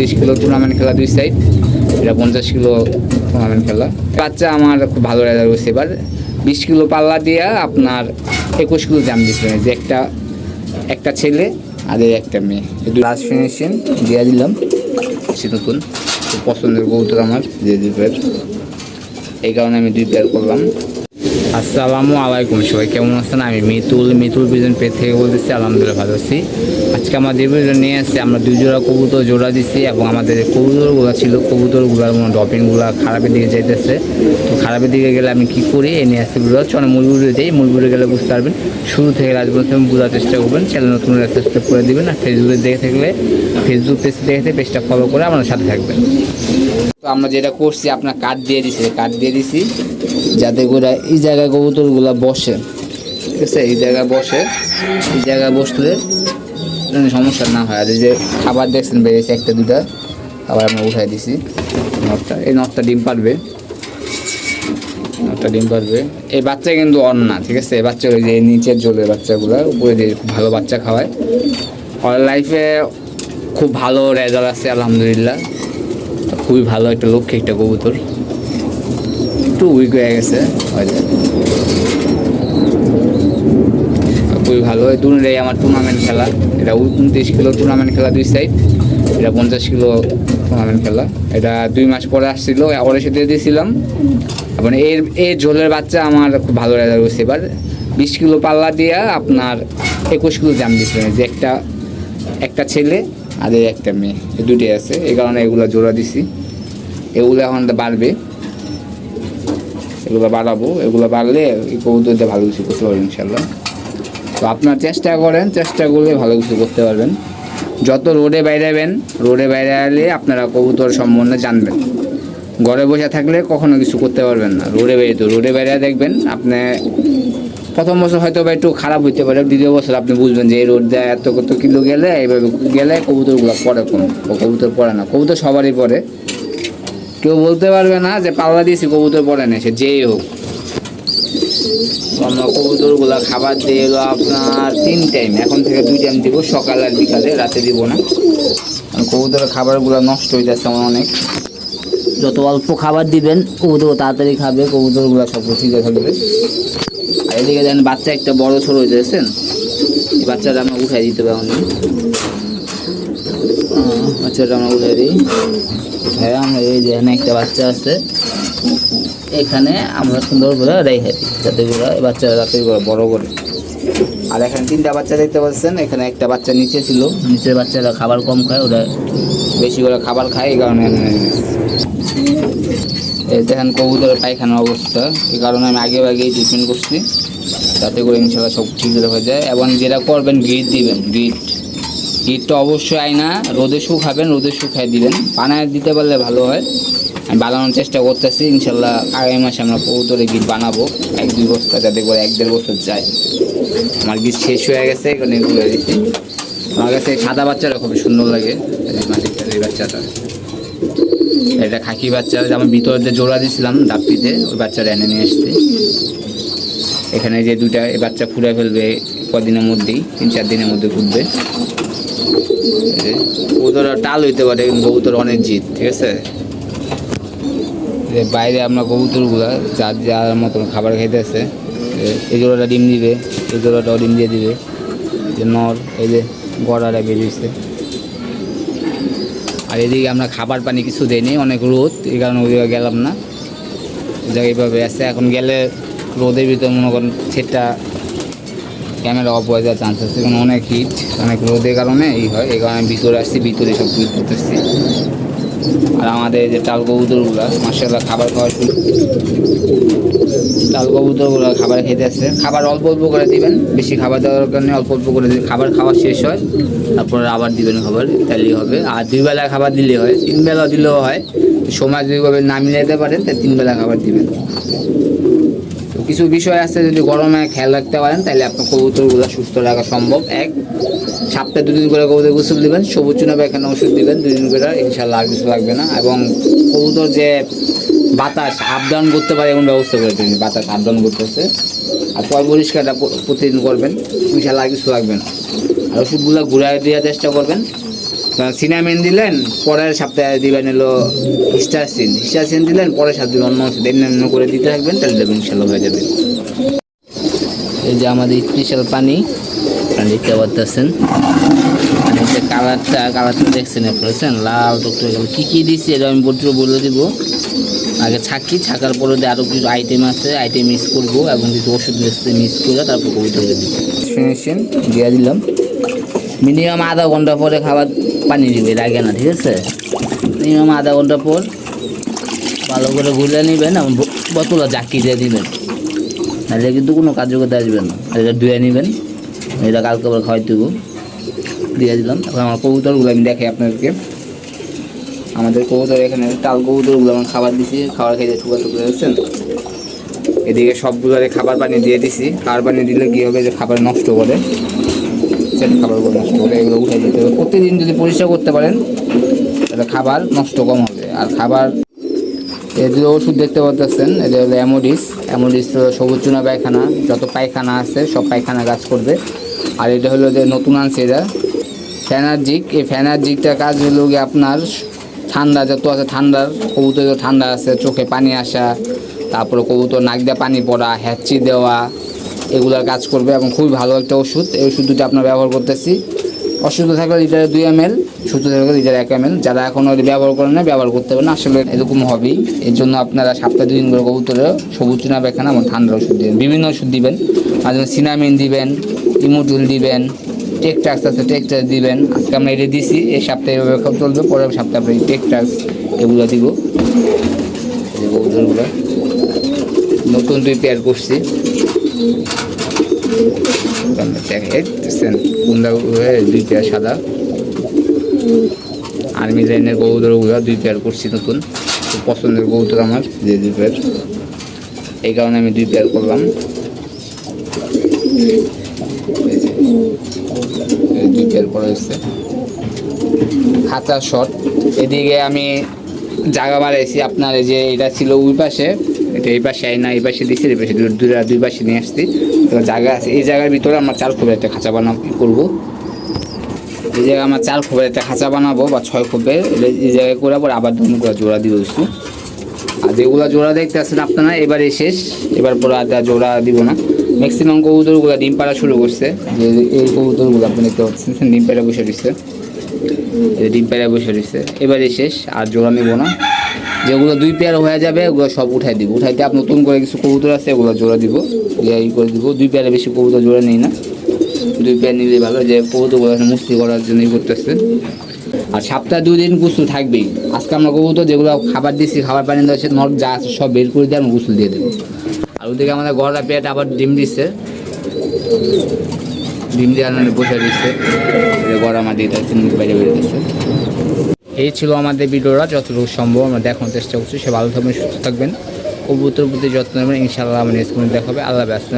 উনত্রিশ kilo tournament খেলা দুই সাইড এটা পঞ্চাশ কিলো টুর্নামেন্ট খেলা। বাচ্চা আমার খুব ভালো রেজাল্ট হয়েছে এবার। বিশ কিলো পাল্লা দিয়ে আপনার একুশ কিলো জাম দিচ্ছে যে একটা একটা ছেলে আর একটা মেয়ে। লাস্ট ফিনিশিং দিয়ে দিলাম। সে নতুন পছন্দের কবুতর আমার যে দুই পেয়ার এই কারণে আমি দুই পেয়ার করলাম। আসসালামু আলাইকুম সবাই, কেমন আছেন? আমি মিতুল মিতুল বিজন পে থেকে বলতেছি, আলহামদুলিল্লাহ ভালো আছি। আজকে আমার যে বিজন নিয়ে আসছে, আমরা দুই জোড়া কবুতর জোড়া দিচ্ছি এবং আমাদের কবুতরগুলো ছিল, কবুতরগুলোর মনে ডপিংগুলো খারাপের দিকে যাইতেছে। তো খারাপের দিকে গেলে আমি কি করি, এই নিয়ে আসছি বুঝতে পারছি চলে মুড়িগুড়ি যাই মুড়িগুড়ি গেলে বুঝতে পারবেন। শুরু থেকে রাজ পর্যন্ত বোঝার চেষ্টা করবেন। চ্যানেল নতুন সাবস্ক্রাইব করে দিবেন। আর ফেসবুকে দেখে থাকলে ফেসবুক পেজ দেখে পেজটা ফলো করে আমাদের সাথে থাকবেন। আমরা যেটা করছি, আপনার কাঠ দিয়ে দিছি। কাঠ দিয়ে দিছি যাতে করে এই জায়গায় কবুতরগুলো বসে। ঠিক আছে? এই জায়গায় বসে। এই জায়গায় বসলে সমস্যা না হয়। আর এই যে খাবার দেখছেন বেরিয়েছে একটা দুটা খাবার আমরা উঠাই দিছি। নটটা, এই নটটা ডিম পারবে নটটা ডিম পারবে এই বাচ্চা কিন্তু অন্য না, ঠিক আছে? এই বাচ্চা ওই যে নিচের জলের বাচ্চাগুলো, উপরে যে খুব ভালো বাচ্চা খাওয়ায়। ওর লাইফে খুব ভালো রেজাল্ট আছে, আলহামদুলিল্লাহ। খুবই ভালো একটা লক্ষ্যে একটা কবুতর। একটু উইক হয়ে গেছে হয়তো খুবই ভালো। এই দুটাই আমার টুর্নামেন্ট খেলা। এটা উনত্রিশ কিলো টুর্নামেন্ট খেলা দুই সাইড এটা পঞ্চাশ কিলো টুর্নামেন্ট খেলা। এটা দুই মাস পরে আসছিল, ওরে সাথে দিয়েছিলাম। এবং এর এর ঝোলের বাচ্চা আমার খুব ভালো রেজাল্ট হয়েছে। এবার বিশ কিলো পাল্লা দিয়ে আপনার একুশ কিলো জাম দিচ্ছে যে একটা একটা ছেলে আর একটা মেয়ে। দুটি আছে। এই কারণে এগুলো জোড়া দিছি। এগুলো এখন বাড়বে। এগুলো বাড়াবো। এগুলো বাড়লে এই কবুতরতে ভালো কিছু করতে পারবেন ইনশাল্লাহ তো আপনার চেষ্টা করেন, চেষ্টা করলে ভালো কিছু করতে পারবেন। যত রোডে বাইরেবেন, রোডে বাইরে এলে আপনারা কবুতর সম্বন্ধে জানবেন। ঘরে বসে থাকলে কখনো কিছু করতে পারবেন না। রোডে বেরিয়ে তো, রোডে বাইরে দেখবেন, আপনি প্রথম বছর হয়তো বা একটু খারাপ হইতে পারে, দ্বিতীয় বছর আপনি বুঝবেন যে এই রোড দেয় এত কত কিলো গেলে, এইভাবে গেলে কবুতরগুলো পরে কোনো, কবুতর পড়ে না। কবুতর সবারই পড়ে কেউ বলতে পারবে না যে পাল্লা দিয়েছি, কবুতর পড়ে না সে যেই হোক। আমরা কবুতরগুলো খাবার দিয়ে এলো আপনার তিন টাইম এখন থেকে দুই টাইম দিব, সকাল আর বিকালে, রাতে দিব না। কবুতরের খাবারগুলো নষ্ট হয়ে যাচ্ছে আমার অনেক। যত অল্প খাবার দিবেন, কবুতর তাড়াতাড়ি খাবে, কবুতরগুলো সব ঠিক থাকবে আর এদিকে দেখেন বাচ্চা একটা বড় ছোট হয়ে যাচ্ছেন বাচ্চাটা আমরা উঠাই দিতে পারি বাচ্চাটা আমরা উঠাই দিই। উঠাই আমরা এই যে এখানে একটা বাচ্চা আছে, এখানে আমরা সুন্দর করে রেখে দিই, যাতে করে এই বাচ্চারা যাতে করে বড় করে। আর এখানে তিনটা বাচ্চা দেখতে পাচ্ছেন, এখানে একটা বাচ্চা নিচে ছিল। নিচের বাচ্চারা খাবার কম খায়, ওরা বেশি করে খাবার খায়, এই কারণে দেখেন কবুতরের পায়খানার অবস্থা, এই কারণে আমি আগে আগেই ট্রিটমেন্ট করছি তাতে করে ইনশাল্লাহ সব ঠিক হয়ে যায়, এবং যেটা করবেন গ্রিট দিবেন গ্রিট গিটটা অবশ্যই আয়না রোদে শুকাবেন রোদে শুকাই দিবেন। বানায় দিতে পারলে ভালো হয়। আমি বানানোর চেষ্টা করতেছি, ইনশাল্লাহ আগামী মাসে আমরা কবুতরে গিট বানাবো। এক, দুই বস্তা যাতে করে এক, দেড় বছর যায়। আমার গিট শেষ হয়ে গেছে, এখানে তুলে দিচ্ছি। আমার কাছে সাদা বাচ্চাটা খুব সুন্দর লাগে। এই বাচ্চাটা। এটা খাকি বাচ্চা আমার ভিতরে যে জোড়া দিয়েছিলাম ডাপ্পিতে ওই বাচ্চাটা এনে নিয়ে আসছি এখানে যে দুইটা এই বাচ্চা ফুলে ফেলবে কদিনের মধ্যেই তিন চার দিনের মধ্যে ফুটবে। কবুতর টাল হইতে পারে কিন্তু কবুতর অনেক জিত ঠিক আছে? বাইরে আমরা কবুতরগুলা যার যার মতন খাবার খাইতেছে এই জোড়াটা ডিম দিবে এই জোড়াটাও ডিম দিয়ে দিবে। যে নর এই যে গড়াটা বেরিয়েছে আর এদিকে আমরা খাবার পানি কিছু দেয়নি অনেক রোদ এই কারণে ওই জায়গায় গেলাম না। ওই জায়গায় এইভাবে আছে। এখন গেলে রোদের ভিতরে মনে করেন সেটটা ক্যামেরা অফ হয়ে যাওয়ার চান্স আছে। কারণ অনেক হিট অনেক রোদের কারণে এই হয়। এই কারণে ভিতরে আসছি, ভিতরে সব কিছু করতেছি। আর আমাদের যে টাল কবুতরগুলো মাসাল্লাহ খাবার খাওয়া শুরু টাল কবুতরগুলো খাবার খেতে আসছে। খাবার অল্প অল্প করে দিবেন, বেশি খাবার দেওয়ার কারণে অল্প অল্প করে দিবেন খাবার খাওয়া শেষ হয়। তারপরে আবার দিবেন খাবার, তাহলেই হবে। আর দুই বেলা খাবার দিলে হয়। তিন বেলা দিলেও হয়। সময় যদি ভাবে না মিলাতে পারেন তাই তিন বেলা খাবার দিবেন। কিছু বিষয় আছে যদি গরমে খেয়াল রাখতে পারেন, তাহলে আপনার কবুতরগুলো সুস্থ রাখা সম্ভব। এক, সপ্তাহে দুদিন করে কবুতর গোসল দিবেন, সবুজ চুনা এখানে ওষুধ দিবেন, দুদিন করে ইনশাল্লাহ আর কিছু লাগবে না। এবং কবুতর যে বাতাস আপ ডাউন করতে পারে, এমন ব্যবস্থা করে দিন বাতাস আপ ডাউন করতেছে। আর পয় পরিষ্কারটা প্রতিদিন করবেন ইনশাল্লাহ আর কিছু লাগবে না। আর ওষুধগুলো ঘুরাই দেওয়ার চেষ্টা করবেন। সিনামেন দিলেন, পরের সপ্তাহে দিবেন হলো হিস্টাসিন। হিস্টাসিন দিলেন, পরের সপ্তাহে অন্য ওষুধ এমনি করে দিতে থাকবেন, তাহলে দেখবেন ইনশাল্লাহ হয়ে যাবে। এই যে আমাদের স্পেশাল পানি আপনারা দেখতে যে কালারটা কালারটা দেখছেন বুঝছেন? লাল টকটকে কী কী দিচ্ছি এটা আমি বলতে বলে দিব। আগে ছাকি, ছাকার পরে আরও কিছু আইটেম আছে আইটেম মিক্স করব এবং কিছু ওষুধ মিক্স করে তারপর কবিতা ফিনিশিং দিয়ে দিলাম। মিনিমাম আধা ঘণ্টা পরে খাবার পানি দিবে, লাগে না, ঠিক আছে? মিনিমাম আধা ঘণ্টা পর ভালো করে ঘুরে নেবেন বোতলে জাকি দিয়ে দিবেন। নাহলে কিন্তু কোনো কার্যকরতা আসবে না। এটা ধুয়ে নেবেন, এটা কালকে আবার খাওয়াই দেবো দিয়ে দিলাম। এখন আমার কবুতরগুলো আমি দেখাই আপনাদেরকে। আমাদের কবুতর এখানে টাল কবুতরগুলো আমার খাবার দিছি, খাবার খেয়ে টুকা টুকরে হচ্ছেন এদিকে সবগুলোরে খাবার পানি দিয়ে দিছি। খাবার পানি দিলে কী হবে? যে খাবার নষ্ট করে। সেট খাবারগুলো নষ্ট করে এগুলো উঠে দিতে হবে। প্রতিদিন যদি পরিষ্কার করতে পারেন, তাহলে খাবার নষ্ট কম হবে। আর খাবার যে ওষুধ দেখতে পাচ্ছেন, এটা হলো অ্যামোডিস। অ্যামোডিস হলো সবুজ চুনা পায়খানা, যত পায়খানা আছে, সব পায়খানা কাজ করবে। আর এটা হলো যে নতুন আনছে এটা। ফ্যানার্জিক এই ফ্যানার্জিকটার কাজ হলো গিয়ে আপনার ঠান্ডা যত আছে ঠান্ডার, কবুতর ঠান্ডা আছে, চোখে পানি আসা, তারপরে কবুতর নাক দিয়ে পানি পড়া, হ্যাচি দেওয়া এগুলোর কাজ করবে এবং খুবই ভালো একটা ওষুধ। এই ওষুধ দুটো আপনার ব্যবহার করতেছি। অসুস্থ থাকলে লিটারে দুই এম এল সুস্থ থাকলে লিটারে এক এম এল যারা এখনও ব্যবহার করেন না ব্যবহার করতে হবে না আসলে এরকম হবেই। এর জন্য আপনারা সপ্তাহে দুদিন করে কবুতরে সবুজ চুনা পায়খানা এবং ঠান্ডার ওষুধ দেবেন। বিভিন্ন ওষুধ দিবেন। মাঝে সিনামিন দিবেন ইমোটুল দিবেন টেকটাক্স আছে টেকটাক্স দিবেন। আজকে আমরা এটা দিছি এই সপ্তাহে এভাবে চলবে। পরের সপ্তাহে এই টেকটাক্স এগুলো দিব। কবুতরগুলো। নতুন দুই পেয়ার করছি। দেখেন কুন্দা দুই পেয়ার সাদা। আর্মি লাইনের কবুতর ওগুলো দুই পেয়ার করছি নতুন। পছন্দের কবুতর আমার, যে দুই পেয়ার। এই কারণে আমি দুই পেয়ার করলাম। দুই পেয়ার করা হয়েছে। খাঁচা শট। এদিকে আমি জায়গা বাড়াইছি আপনার এই যে এটা ছিল ওই পাশে। এটা এই পাশে না, এই পাশে দিচ্ছি এই পাশে দুই দুই- পাশে নিয়ে আসছি। তো জায়গা আছে। এই জায়গার ভিতরে আমরা চার খোপের একটা খাঁচা বানাবো করব। এই জায়গায় আমার চার খোপের একটা খাঁচা বানাবো বা ছয় এটা- এই জায়গায় করে আবার আবার ধরুন করে জোড়া দিয়ে একটু আর যেগুলো জোড়া দেখতে আসছেন আপনারা, এবারে শেষ। এবার পরে আর জোড়া দিব না। ম্যাক্সিমাম কবুতরগুলো ডিম পাড়া শুরু করছে। যে এই কবুতরগুলো আপনি দেখতে পাচ্ছেন ডিম পাড়া বসে দিচ্ছে ডিম পেয়ারা বসে রয়েছে এবারে শেষ, আর জোড়া নেব না। যেগুলো দুই পেয়ার হয়ে যাবে, ওগুলো সব উঠাই দিব। উঠাইতে আপ নতুন করে কিছু কবুতর আছে ওগুলো জোড়া দিব। দিয়ে করে দিব। দুই পেয়ারে বেশি কবুতর জোড়া নেই না। দুই পেয়ার নিলে ভালো, যে কবুতরগুলো মুস্তি করার জন্যই করতেছে। আর সপ্তাহে দুই দিন গুসল থাকবেই। আজকে আমরা কবুতর যেগুলো খাবার দিচ্ছি খাবার পানি দেওয়া নট যা আছে, সব বের করে দিয়ে আমরা গুসল দিয়ে দেবো। আর ওদিকে আমাদের গড়া পেয়ারটা আবার ডিম দিচ্ছে ডিম দিয়ে আনানে বসে দিচ্ছে গড়া মাটি দিচ্ছে বাইরে বেরিয়ে দিচ্ছে এই ছিল আমাদের ভিডিওটা, যতটুকু সম্ভব আমরা দেখানোর চেষ্টা করছি। সে ভালো থাকবেন, সুস্থ থাকবেন। কবুতর প্রতি যত্ন নেবেন, ইনশাআল্লাহ আমার স্কুলে দেখাবে আল্লাহ ব্যস্ত